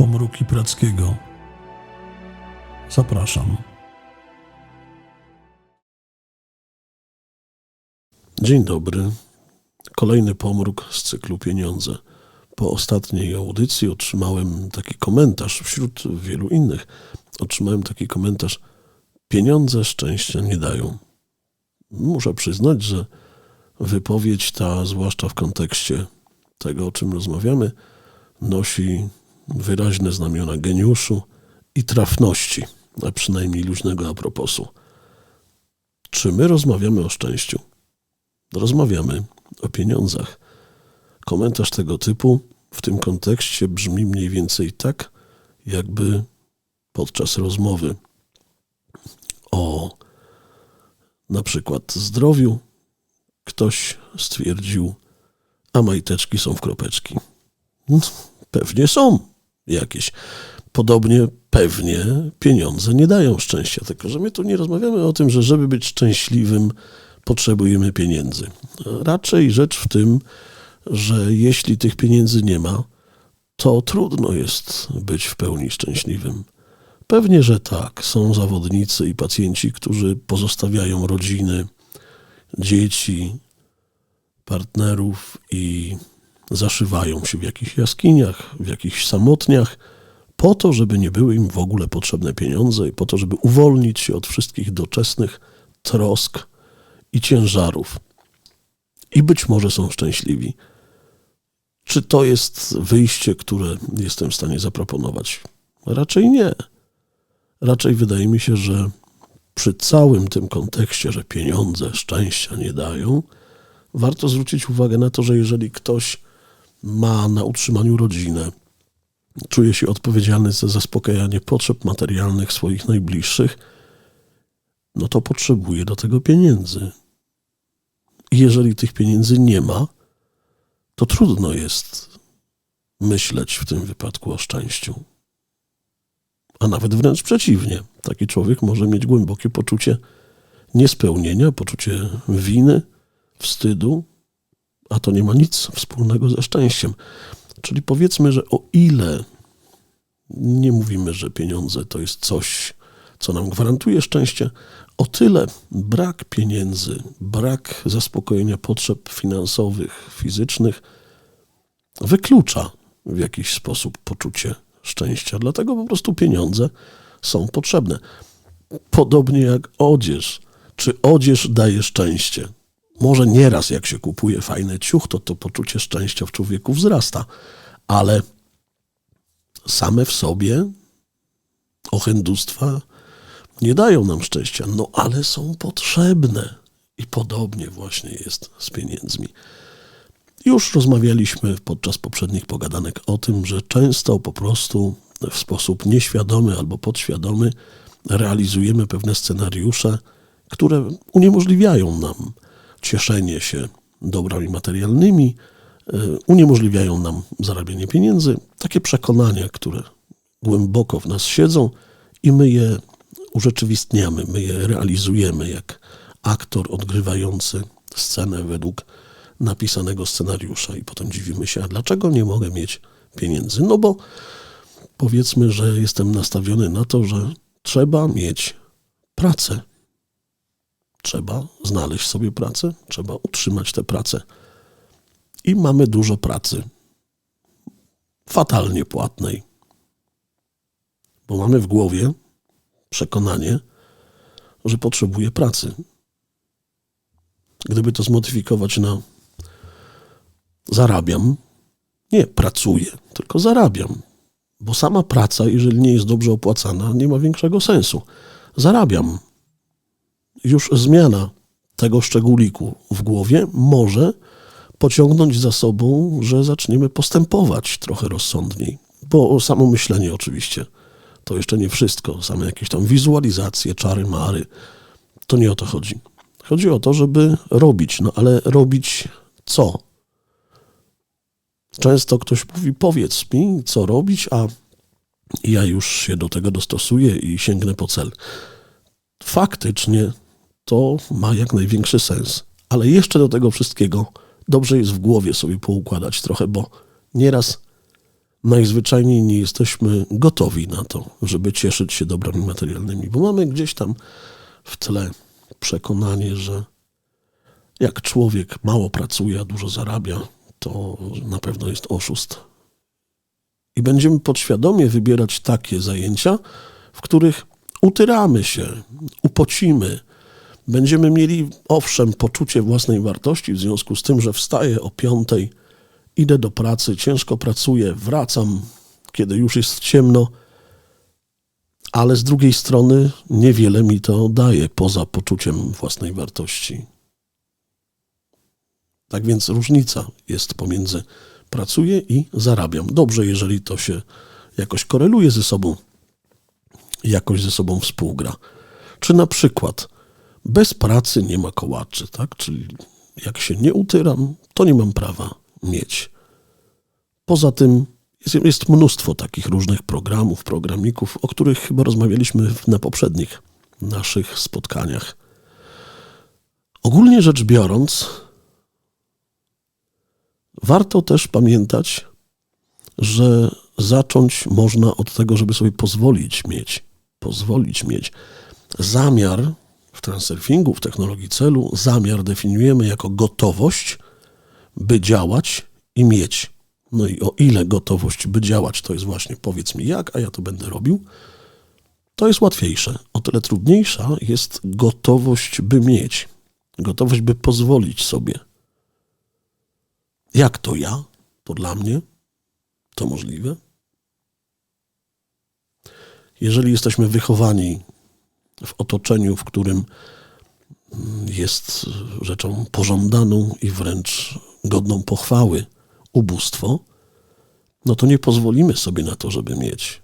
Pomruki Prackiego. Zapraszam. Dzień dobry. Kolejny pomruk z cyklu Pieniądze. Po ostatniej audycji otrzymałem taki komentarz wśród wielu innych. Otrzymałem taki komentarz: Pieniądze szczęścia nie dają. Muszę przyznać, że wypowiedź ta, zwłaszcza w kontekście tego, o czym rozmawiamy, nosi wyraźne znamiona geniuszu i trafności, a przynajmniej luźnego aproposu. Czy my rozmawiamy o szczęściu? Rozmawiamy o pieniądzach. Komentarz tego typu w tym kontekście brzmi mniej więcej tak, jakby podczas rozmowy o na przykład zdrowiu ktoś stwierdził, a majteczki są w kropeczki. Pewnie są jakieś. Podobnie pewnie pieniądze nie dają szczęścia, tylko że my tu nie rozmawiamy o tym, że żeby być szczęśliwym, potrzebujemy pieniędzy. Raczej rzecz w tym, że jeśli tych pieniędzy nie ma, to trudno jest być w pełni szczęśliwym. Pewnie, że tak. Są zawodnicy i pacjenci, którzy pozostawiają rodziny, dzieci, partnerów i zaszywają się w jakichś jaskiniach, w jakichś samotniach, po to, żeby nie były im w ogóle potrzebne pieniądze i po to, żeby uwolnić się od wszystkich doczesnych trosk i ciężarów. I być może są szczęśliwi. Czy to jest wyjście, które jestem w stanie zaproponować? Raczej nie. Raczej wydaje mi się, że przy całym tym kontekście, że pieniądze szczęścia nie dają, warto zwrócić uwagę na to, że jeżeli ktoś ma na utrzymaniu rodzinę, czuje się odpowiedzialny za zaspokajanie potrzeb materialnych swoich najbliższych, no to potrzebuje do tego pieniędzy. I jeżeli tych pieniędzy nie ma, to trudno jest myśleć w tym wypadku o szczęściu. A nawet wręcz przeciwnie. Taki człowiek może mieć głębokie poczucie niespełnienia, poczucie winy, wstydu, a to nie ma nic wspólnego ze szczęściem. Czyli powiedzmy, że o ile nie mówimy, że pieniądze to jest coś, co nam gwarantuje szczęście, o tyle brak pieniędzy, brak zaspokojenia potrzeb finansowych, fizycznych wyklucza w jakiś sposób poczucie szczęścia. Dlatego po prostu pieniądze są potrzebne. Podobnie jak odzież. Czy odzież daje szczęście? Może nieraz, jak się kupuje fajny ciuch, to to poczucie szczęścia w człowieku wzrasta, ale same w sobie ochendustwa nie dają nam szczęścia, no ale są potrzebne. I podobnie właśnie jest z pieniędzmi. Już rozmawialiśmy podczas poprzednich pogadanek o tym, że często po prostu w sposób nieświadomy albo podświadomy realizujemy pewne scenariusze, które uniemożliwiają nam cieszenie się dobrami materialnymi, y, uniemożliwiają nam zarabianie pieniędzy. Takie przekonania, które głęboko w nas siedzą i my je urzeczywistniamy, my je realizujemy jak aktor odgrywający scenę według napisanego scenariusza i potem dziwimy się, a dlaczego nie mogę mieć pieniędzy? No bo powiedzmy, że jestem nastawiony na to, że trzeba mieć pracę. Trzeba znaleźć sobie pracę, trzeba utrzymać tę pracę. I mamy dużo pracy. Fatalnie płatnej. Bo mamy w głowie przekonanie, że potrzebuję pracy. Gdyby to zmodyfikować na zarabiam, nie pracuję, tylko zarabiam. Bo sama praca, jeżeli nie jest dobrze opłacana, nie ma większego sensu. Zarabiam. Już zmiana tego szczególiku w głowie może pociągnąć za sobą, że zaczniemy postępować trochę rozsądniej. Bo samo myślenie oczywiście to jeszcze nie wszystko, same jakieś tam wizualizacje, czary, mary. To nie o to chodzi. Chodzi o to, żeby robić, no ale robić co? Często ktoś mówi, powiedz mi, co robić, a ja już się do tego dostosuję i sięgnę po cel. Faktycznie to ma jak największy sens, ale jeszcze do tego wszystkiego dobrze jest w głowie sobie poukładać trochę, bo nieraz najzwyczajniej nie jesteśmy gotowi na to, żeby cieszyć się dobrami materialnymi, bo mamy gdzieś tam w tle przekonanie, że jak człowiek mało pracuje, a dużo zarabia, to na pewno jest oszust. I będziemy podświadomie wybierać takie zajęcia, w których utyramy się, upocimy, będziemy mieli, owszem, poczucie własnej wartości w związku z tym, że wstaję o piątej, idę do pracy, ciężko pracuję, wracam, kiedy już jest ciemno, ale z drugiej strony niewiele mi to daje poza poczuciem własnej wartości. Tak więc różnica jest pomiędzy pracuję i zarabiam. Dobrze, jeżeli to się jakoś koreluje ze sobą, jakoś ze sobą współgra. Czy na przykład bez pracy nie ma kołaczy, tak? Czyli jak się nie utyram, to nie mam prawa mieć. Poza tym jest, jest mnóstwo takich różnych programów, programików, o których chyba rozmawialiśmy na poprzednich naszych spotkaniach. Ogólnie rzecz biorąc, warto też pamiętać, że zacząć można od tego, żeby sobie pozwolić mieć, pozwolić mieć. Zamiar w transurfingu, w technologii celu, zamiar definiujemy jako gotowość, by działać i mieć. No i o ile gotowość, by działać, to jest właśnie powiedz mi jak, a ja to będę robił, to jest łatwiejsze. O tyle trudniejsza jest gotowość, by mieć. Gotowość, by pozwolić sobie. Jak to ja? To dla mnie? To możliwe? Jeżeli jesteśmy wychowani w otoczeniu, w którym jest rzeczą pożądaną i wręcz godną pochwały ubóstwo, no to nie pozwolimy sobie na to, żeby mieć.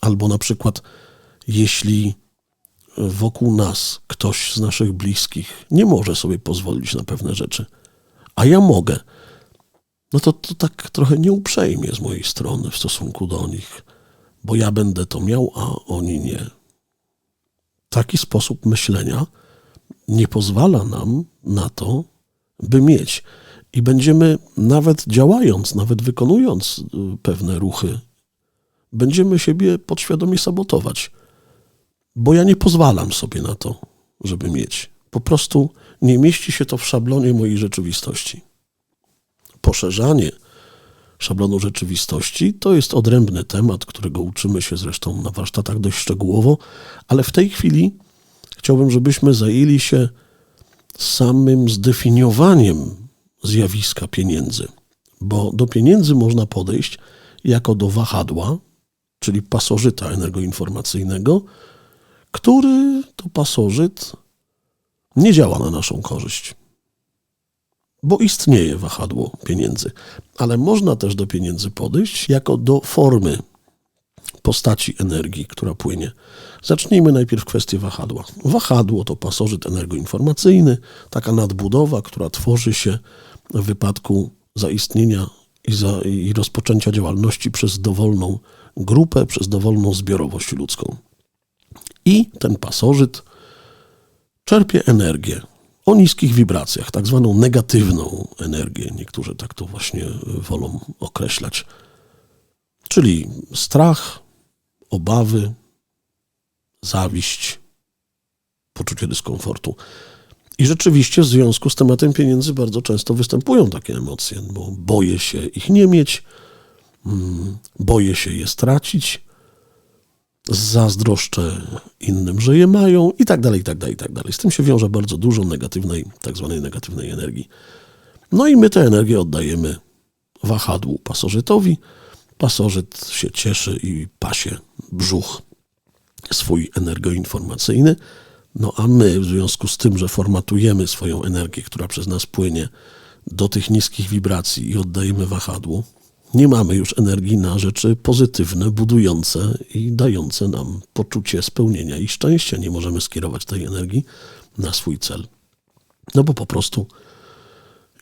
Albo na przykład, jeśli wokół nas ktoś z naszych bliskich nie może sobie pozwolić na pewne rzeczy, a ja mogę, no to, to tak trochę nieuprzejmie z mojej strony w stosunku do nich, bo ja będę to miał, a oni nie. Taki sposób myślenia nie pozwala nam na to, by mieć. I będziemy nawet działając, nawet wykonując y, pewne ruchy, będziemy siebie podświadomie sabotować, bo ja nie pozwalam sobie na to, żeby mieć. Po prostu nie mieści się to w szablonie mojej rzeczywistości. Poszerzanie szablonu rzeczywistości to jest odrębny temat, którego uczymy się zresztą na warsztatach dość szczegółowo, ale w tej chwili chciałbym, żebyśmy zajęli się samym zdefiniowaniem zjawiska pieniędzy, bo do pieniędzy można podejść jako do wahadła, czyli pasożyta energoinformacyjnego, który to pasożyt nie działa na naszą korzyść. Bo istnieje wahadło pieniędzy, ale można też do pieniędzy podejść jako do formy postaci energii, która płynie. Zacznijmy najpierw kwestię wahadła. Wahadło to pasożyt energoinformacyjny, taka nadbudowa, która tworzy się w wypadku zaistnienia i, za, i rozpoczęcia działalności przez dowolną grupę, przez dowolną zbiorowość ludzką. I ten pasożyt czerpie energię o niskich wibracjach, tak zwaną negatywną energię. Niektórzy tak to właśnie wolą określać. Czyli strach, obawy, zawiść, poczucie dyskomfortu. I rzeczywiście w związku z tematem pieniędzy bardzo często występują takie emocje, bo boję się ich nie mieć, mm, boję się je stracić, zazdroszczę innym, że je mają i tak dalej, i tak dalej, i tak dalej. Z tym się wiąże bardzo dużo negatywnej, tak zwanej negatywnej energii. No i my tę energię oddajemy wahadłu pasożytowi. Pasożyt się cieszy i pasie brzuch swój energoinformacyjny, no a my w związku z tym, że formatujemy swoją energię, która przez nas płynie do tych niskich wibracji i oddajemy wahadłu, nie mamy już energii na rzeczy pozytywne, budujące i dające nam poczucie spełnienia i szczęścia. Nie możemy skierować tej energii na swój cel. No bo po prostu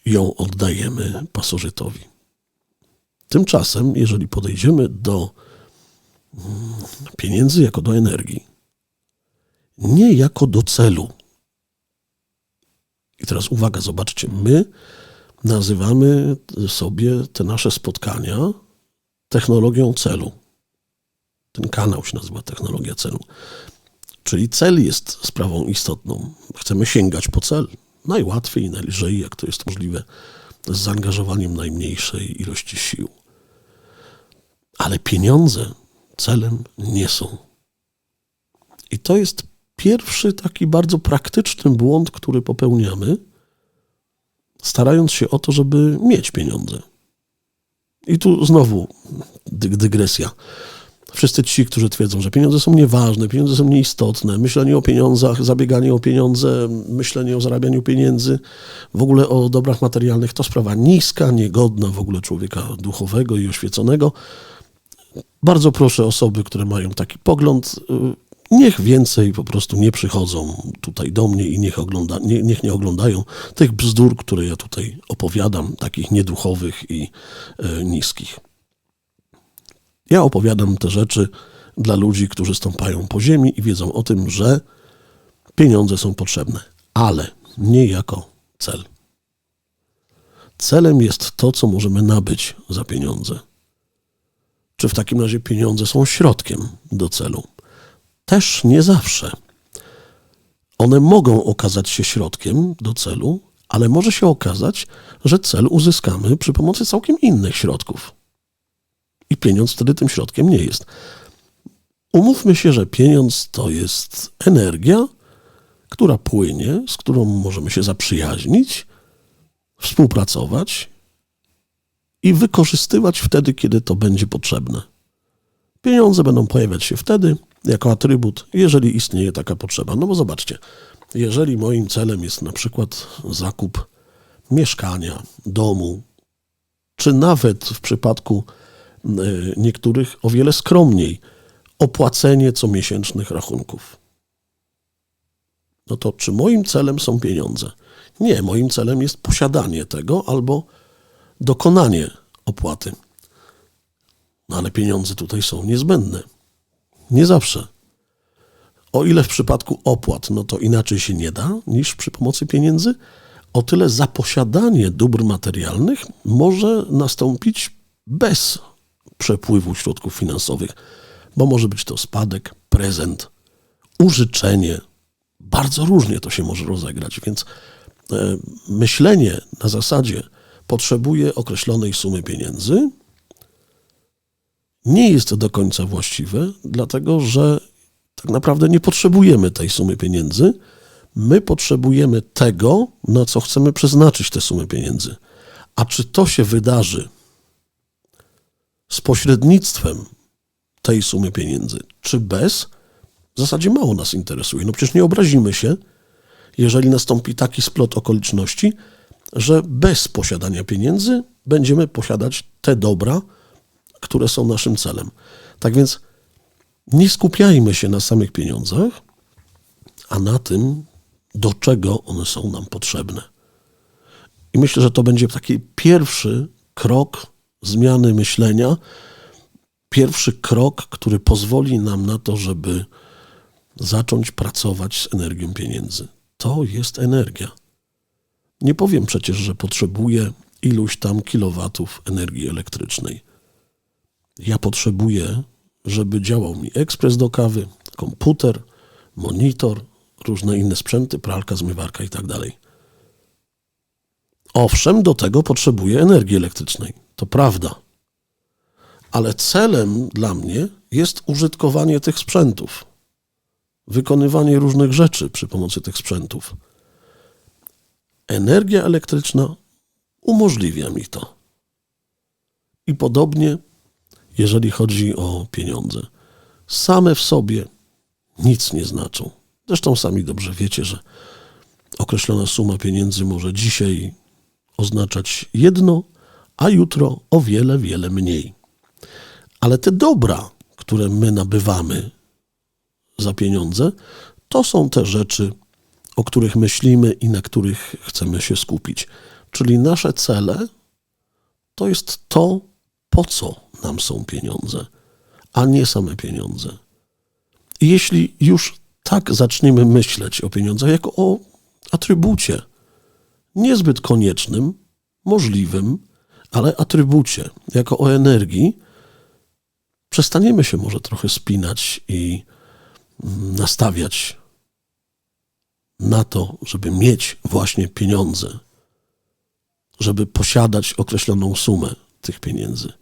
ją oddajemy pasożytowi. Tymczasem, jeżeli podejdziemy do mm, pieniędzy jako do energii, nie jako do celu. I teraz uwaga, zobaczcie, my nazywamy sobie te nasze spotkania technologią celu. Ten kanał się nazywa technologia celu. Czyli cel jest sprawą istotną. Chcemy sięgać po cel. Najłatwiej najlżej, jak to jest możliwe, z zaangażowaniem najmniejszej ilości sił. Ale pieniądze celem nie są. I to jest pierwszy taki bardzo praktyczny błąd, który popełniamy, starając się o to, żeby mieć pieniądze. I tu znowu dygresja. Wszyscy ci, którzy twierdzą, że pieniądze są nieważne, pieniądze są nieistotne, myślenie o pieniądzach, zabieganie o pieniądze, myślenie o zarabianiu pieniędzy, w ogóle o dobrach materialnych, to sprawa niska, niegodna w ogóle człowieka duchowego i oświeconego. Bardzo proszę osoby, które mają taki pogląd, y, niech więcej po prostu nie przychodzą tutaj do mnie i niech, ogląda, nie, niech nie oglądają tych bzdur, które ja tutaj opowiadam, takich nieduchowych i e, niskich. Ja opowiadam te rzeczy dla ludzi, którzy stąpają po ziemi i wiedzą o tym, że pieniądze są potrzebne, ale nie jako cel. Celem jest to, co możemy nabyć za pieniądze. Czy w takim razie pieniądze są środkiem do celu? Też nie zawsze. One mogą okazać się środkiem do celu, ale może się okazać, że cel uzyskamy przy pomocy całkiem innych środków. I pieniądz wtedy tym środkiem nie jest. Umówmy się, że pieniądz to jest energia, która płynie, z którą możemy się zaprzyjaźnić, współpracować i wykorzystywać wtedy, kiedy to będzie potrzebne. Pieniądze będą pojawiać się wtedy, jako atrybut, jeżeli istnieje taka potrzeba. No bo zobaczcie, jeżeli moim celem jest na przykład zakup mieszkania, domu, czy nawet w przypadku e, niektórych o wiele skromniej opłacenie comiesięcznych rachunków. No to czy moim celem są pieniądze? Nie, moim celem jest posiadanie tego albo dokonanie opłaty. No ale pieniądze tutaj są niezbędne. Nie zawsze. O ile w przypadku opłat, no to inaczej się nie da niż przy pomocy pieniędzy, o tyle za posiadanie dóbr materialnych może nastąpić bez przepływu środków finansowych, bo może być to spadek, prezent, użyczenie. Bardzo różnie to się może rozegrać, więc e, myślenie na zasadzie potrzebuje określonej sumy pieniędzy, nie jest do końca właściwe, dlatego że tak naprawdę nie potrzebujemy tej sumy pieniędzy. My potrzebujemy tego, na co chcemy przeznaczyć tę sumę pieniędzy. A czy to się wydarzy z pośrednictwem tej sumy pieniędzy, czy bez, w zasadzie mało nas interesuje. No przecież nie obrazimy się, jeżeli nastąpi taki splot okoliczności, że bez posiadania pieniędzy będziemy posiadać te dobra, które są naszym celem. Tak więc nie skupiajmy się na samych pieniądzach, a na tym, do czego one są nam potrzebne. I myślę, że to będzie taki pierwszy krok zmiany myślenia, pierwszy krok, który pozwoli nam na to, żeby zacząć pracować z energią pieniędzy. To jest energia. Nie powiem przecież, że potrzebuję iluś tam kilowatów energii elektrycznej. Ja potrzebuję, żeby działał mi ekspres do kawy, komputer, monitor, różne inne sprzęty, pralka, zmywarka i tak dalej. Owszem, do tego potrzebuję energii elektrycznej. To prawda. Ale celem dla mnie jest użytkowanie tych sprzętów, wykonywanie różnych rzeczy przy pomocy tych sprzętów. Energia elektryczna umożliwia mi to. I podobnie jeżeli chodzi o pieniądze. Same w sobie nic nie znaczą. Zresztą sami dobrze wiecie, że określona suma pieniędzy może dzisiaj oznaczać jedno, a jutro o wiele, wiele mniej. Ale te dobra, które my nabywamy za pieniądze, to są te rzeczy, o których myślimy i na których chcemy się skupić. Czyli nasze cele to jest to, po co nam są pieniądze, a nie same pieniądze. I jeśli już tak zaczniemy myśleć o pieniądzach jako o atrybucie niezbyt koniecznym, możliwym, ale atrybucie, jako o energii, przestaniemy się może trochę spinać i mm, nastawiać na to, żeby mieć właśnie pieniądze, żeby posiadać określoną sumę tych pieniędzy.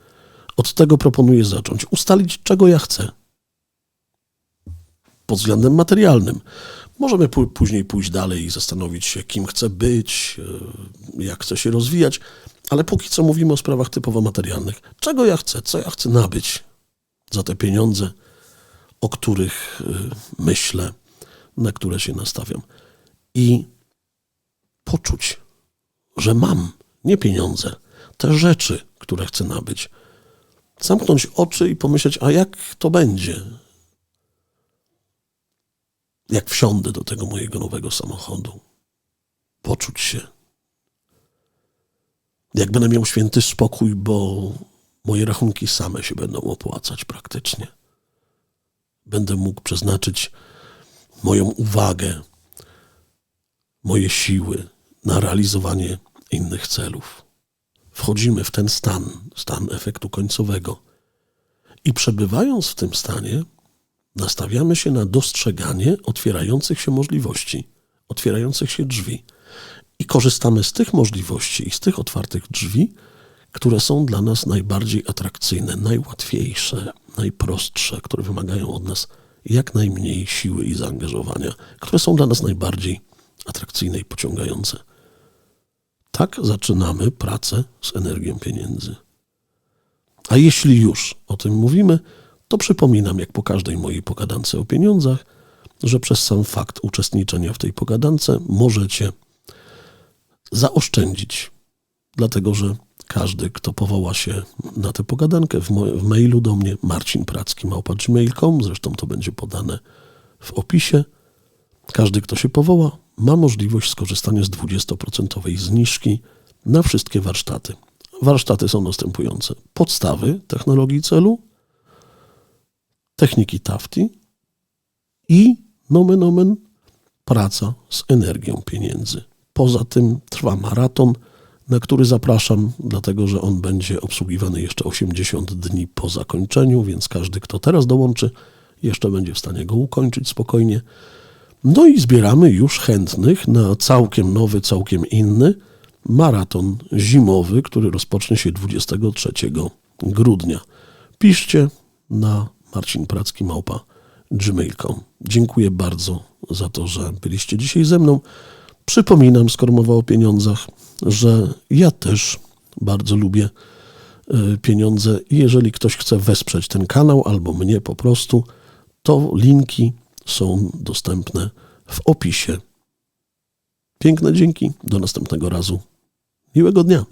Od tego proponuję zacząć. Ustalić, czego ja chcę. Pod względem materialnym. Możemy pó- później pójść dalej i zastanowić się, kim chcę być, e, jak chcę się rozwijać, ale póki co mówimy o sprawach typowo materialnych. Czego ja chcę, co ja chcę nabyć za te pieniądze, o których e, myślę, na które się nastawiam. I poczuć, że mam nie pieniądze, te rzeczy, które chcę nabyć. Zamknąć oczy i pomyśleć, a jak to będzie? Jak wsiądę do tego mojego nowego samochodu? Poczuć się. Jak będę miał święty spokój, bo moje rachunki same się będą opłacać praktycznie. Będę mógł przeznaczyć moją uwagę, moje siły na realizowanie innych celów. Wchodzimy w ten stan, stan efektu końcowego. I przebywając w tym stanie, nastawiamy się na dostrzeganie otwierających się możliwości, otwierających się drzwi. I korzystamy z tych możliwości i z tych otwartych drzwi, które są dla nas najbardziej atrakcyjne, najłatwiejsze, najprostsze, które wymagają od nas jak najmniej siły i zaangażowania, które są dla nas najbardziej atrakcyjne i pociągające. Tak zaczynamy pracę z energią pieniędzy. A jeśli już o tym mówimy, to przypominam, jak po każdej mojej pogadance o pieniądzach, że przez sam fakt uczestniczenia w tej pogadance możecie zaoszczędzić, dlatego że każdy, kto powoła się na tę pogadankę w, w mailu do mnie, marcinpracki.gmail.com, zresztą to będzie podane w opisie, każdy, kto się powoła, ma możliwość skorzystania z 20% zniżki na wszystkie warsztaty. Warsztaty są następujące: podstawy technologii celu, techniki TAFTI i nomen omen praca z energią pieniędzy. Poza tym trwa maraton, na który zapraszam, dlatego że on będzie obsługiwany jeszcze 80 dni po zakończeniu, więc każdy, kto teraz dołączy, jeszcze będzie w stanie go ukończyć spokojnie. No i zbieramy już chętnych na całkiem nowy, całkiem inny maraton zimowy, który rozpocznie się 23 grudnia. Piszcie na marcinpracki.gmail.com. Dziękuję bardzo za to, że byliście dzisiaj ze mną. Przypominam, skoro mowa o pieniądzach, że ja też bardzo lubię y, pieniądze i jeżeli ktoś chce wesprzeć ten kanał albo mnie po prostu, to linki są dostępne w opisie. Piękne dzięki, do następnego razu. Miłego dnia.